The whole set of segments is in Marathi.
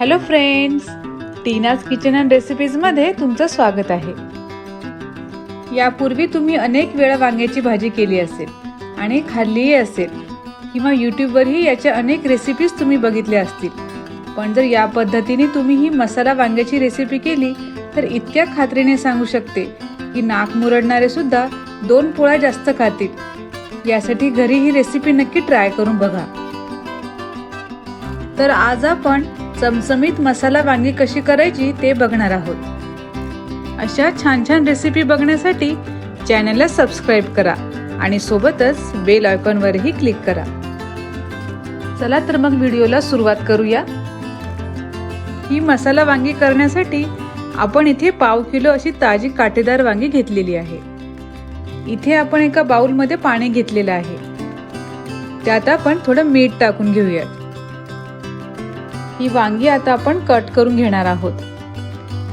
Hello friends Tina's kitchen and रेसिपीजमध्ये तुमचं स्वागत आहे. यापूर्वी तुम्ही अनेक वेळा वांग्याची भाजी केली असेल आणि खाल्लीही असेल किंवा यूट्यूबवरही याच्या अनेक रेसिपीज तुम्ही बघितल्या असतील. पण जर या पद्धतीने तुम्ही ही मसाला वांग्याची रेसिपी केली तर इतक्या खात्रीने सांगू शकते की नाक मुरडणारे सुद्धा दोन पोळ्या जास्त खातील. यासाठी घरी ही रेसिपी नक्की ट्राय करून बघा. तर आज आपण चमचमीत मसाला वांगी कशी करायची ते बघणार आहोत. अशा छान छान रेसिपी बघण्यासाठी चॅनलला सबस्क्राईब करा आणि सोबतच बेल आयकॉनवरही क्लिक करा. चला तर मग व्हिडिओला सुरुवात करूया. ही मसाला वांगी करण्यासाठी आपण इथे पाव किलो अशी ताजी काटेदार वांगी घेतलेली आहे. इथे आपण एका बाउलमध्ये पाणी घेतलेलं आहे. त्यात आपण थोडं मीठ टाकून घेऊयात. ही वांगी आता आपण कट करून घेणार आहोत.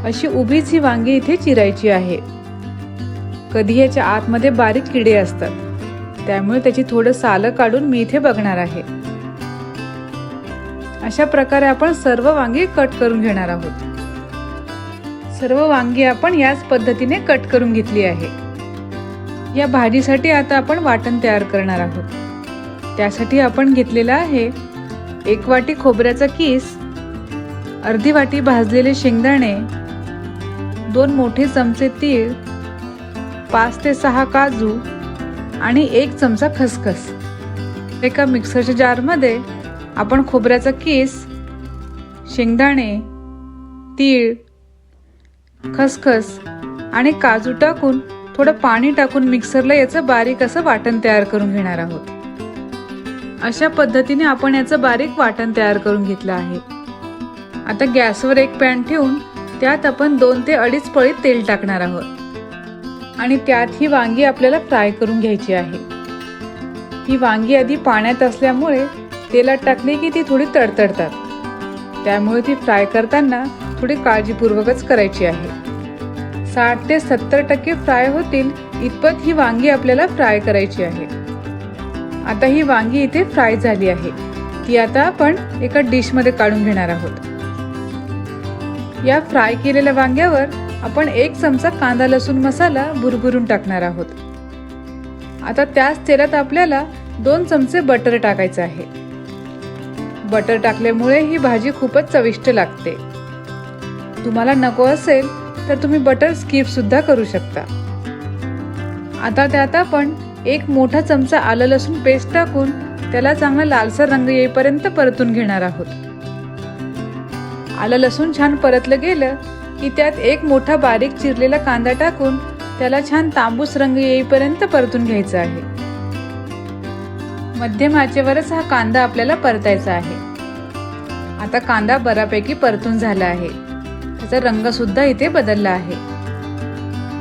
अशी उभीच ही वांगी इथे चिरायची आहे. कधी याच्या आतमध्ये बारीक किडे असतात. त्यामुळे त्याची थोडं सालं काढून मी इथे बघणार आहे. अशा प्रकारे आपण सर्व वांगी कट करून घेणार आहोत. सर्व वांगी आपण याच पद्धतीने कट करून घेतली आहे. या भाजीसाठी आता आपण वाटण तयार करणार आहोत. त्यासाठी आपण घेतलेलं आहे एक वाटी खोबऱ्याचा किस अर्धी वाटी भाजलेले शेंगदाणे दोन मोठे चमचे तीळ पाच ते सहा काजू आणि एक चमचा खसखस. एका मिक्सरच्या जारमध्ये आपण खोबऱ्याचा किस शेंगदाणे तीळ खसखस आणि काजू टाकून थोडं पाणी टाकून मिक्सरला याचं बारीक असं वाटण तयार करून घेणार आहोत. अशा पद्धतीने आपण याचं बारीक वाटण तयार करून घेतलं आहे. आता गॅसवर एक पॅन ठेवून त्यात आपण दोन ते अडीच पळी तेल टाकणार आहोत. आणि त्यात ही वांगी आपल्याला फ्राय करून घ्यायची आहे. ही वांगी आधी पाण्यात असल्यामुळे तेलात टाकली की ती थोडी तडतडतात. त्यामुळे ती फ्राय करताना थोडी काळजीपूर्वकच करायची आहे. साठ ते सत्तर टक्के फ्राय होतील इतपत ही वांगी आपल्याला फ्राय करायची आहे. आता ही वांगी इथे फ्राय झाली आहे. ती आता आपण एका डिशमध्ये काढून घेणार आहोत. या फ्राय केलेल्या वांग्यावर आपण एक चमचा कांदा लसूण मसाला भुरभुरून टाकणार आहोत. आता त्याच तेलात आपल्याला दोन चमचे बटर टाकायचं आहे. बटर टाकल्यामुळे ही भाजी खूपच चविष्ट लागते. तुम्हाला नको असेल तर तुम्ही बटर स्किप सुद्धा करू शकता. आता त्यात आपण एक मोठा चमचा आलं लसूण पेस्ट टाकून त्याला चांगला लालसर रंग येईपर्यंत परतून घेणार आहोत. आलं लसूण छान परतलं गेलं की त्यात एक मोठा बारीक चिरलेला कांदा टाकून त्याला छान तांबूस रंग येईपर्यंत परतून घ्यायचा आहे. मध्यम आचेवरच हा कांदा आपल्याला परतायचा आहे. आता कांदा बऱ्यापैकी परतून झाला आहे. त्याचा रंग सुद्धा इथे बदलला आहे.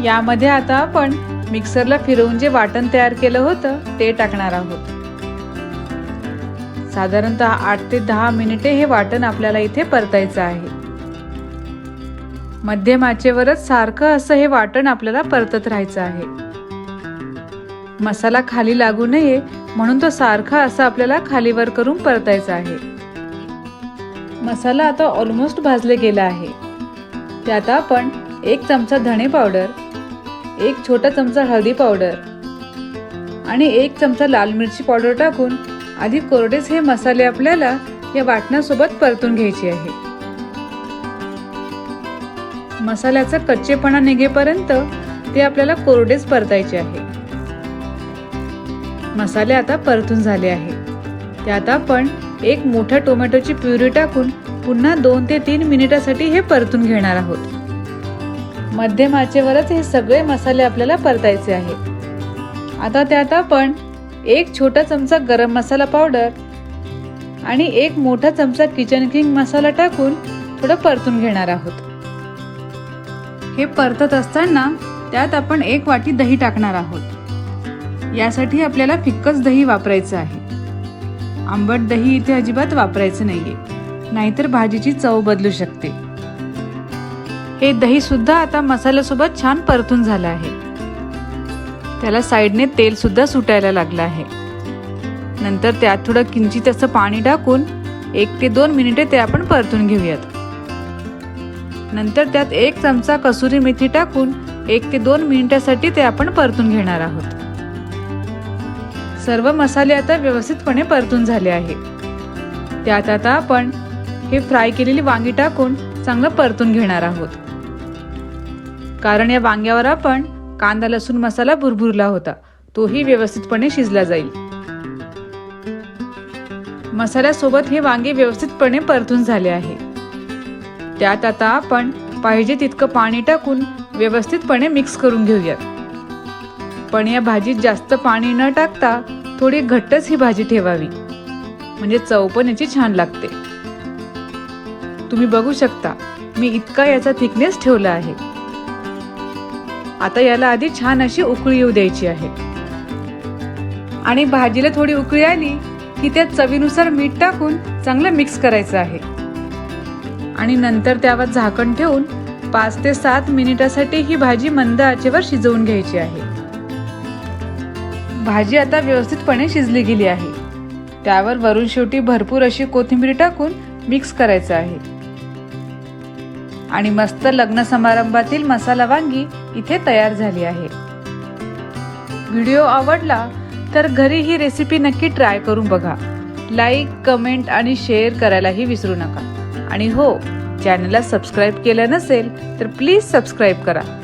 यामध्ये आता आपण मिक्सरला फिरवून जे वाटण तयार केलं होतं ते टाकणार आहोत. साधारणतः आठ ते दहा मिनिटे हे वाटण आपल्याला इथे परतायचं आहे. मध्यम आचेवरच सारखं असं हे वाटण आपल्याला परतत राहायचं आहे. मसाला खाली लागू नये म्हणून तो सारखा असा आपल्याला खालीवर करून परतायचा आहे. मसाला आता ऑलमोस्ट भाजले गेला आहे. त्यात आपण एक चमचा धणे पावडर एक छोटा चमचा हळदी पावडर आणि एक चमचा लाल मिरची पावडर टाकून आधी कोरडेच हे मसाले आपल्याला या वाटणासोबत परतून घ्यायचे आहे. मसाल्याचा कच्चेपणा निघेपर्यंत ते आपल्याला कोरडेच परतायचे आहे. मसाले आता परतून झाले आहे. त्यात आपण एक मोठ्या टोमॅटोची प्युरी टाकून पुन्हा दोन ते तीन मिनिटासाठी हे परतून घेणार आहोत. मध्यम आचेवरच हे सगळे मसाले आपल्याला परतायचे आहे आता त्यात आपण एक छोटा चमचा गरम मसाला पावडर आणि एक मोठा चमचा किचन किंग मसाला टाकून थोडं परतून घेणार आहोत. हे परतत असताना त्यात आपण एक वाटी दही टाकणार आहोत. यासाठी आपल्याला फिक्कच दही वापरायचं आहे. आंबट दही इथे अजिबात वापरायचं नाहीये. नाहीतर भाजीची चव बदलू शकते. हे दही सुद्धा आता मसाल्यासोबत छान परतून झालं आहे. त्याला साईडने तेल सुद्धा सुटायला लागलं आहे. नंतर त्यात थोडं किंचित असं पाणी टाकून एक ते दोन मिनिटे ते आपण परतून घेऊयात. नंतर त्यात एक चमचा कसुरी मेथी टाकून एक ते दोन मिनिटासाठी ते आपण परतून घेणार आहोत. सर्व मसाले आता व्यवस्थितपणे परतून झाले आहे त्यात आता आपण हे फ्राय केलेली वांगी टाकून चांगलं परतून घेणार आहोत. कारण या वांग्यावर आपण कांदा लसूण मसाला भुरभुरला होता. तोही व्यवस्थितपणे शिजला जाईल. मसाल्यासोबत हे वांगे व्यवस्थितपणे परतून झाले आहे. त्यात आता आपण पाहिजे तितकं पाणी टाकून व्यवस्थितपणे मिक्स करून घेऊयात. पण या भाजीत जास्त पाणी न टाकता थोडी घट्टच ही भाजी ठेवावी. म्हणजे चव पण याची छान लागते. तुम्ही बघू शकता मी इतका याचा थिकनेस ठेवला आहे. आता याला आधी छान अशी उकळी येऊ द्यायची आहे. आणि भाजीला थोडी उकळी आली की त्यात चवीनुसार मीठ टाकून चांगलं मिक्स करायचं आहे. आणि नंतर त्यावर झाकण ठेवून पाच ते सात मिनिटासाठी ही भाजी मंद आचेवर शिजवून घ्यायची आहे. भाजी आता व्यवस्थितपणे शिजली गेली आहे. त्यावर वरून शेवटी भरपूर अशी कोथिंबीर टाकून मिक्स करायचं आहे. आणि मस्त लग्न समारंभातील मसाला वांगी इथे तयार झाली आहे. व्हिडिओ आवडला तर घरी ही रेसिपी नक्की ट्राय करून बघा. लाईक कमेंट आणि शेअर करायलाही विसरू नका. आणि हो चॅनलला सबस्क्राईब केलं नसेल तर प्लीज सबस्क्राईब करा.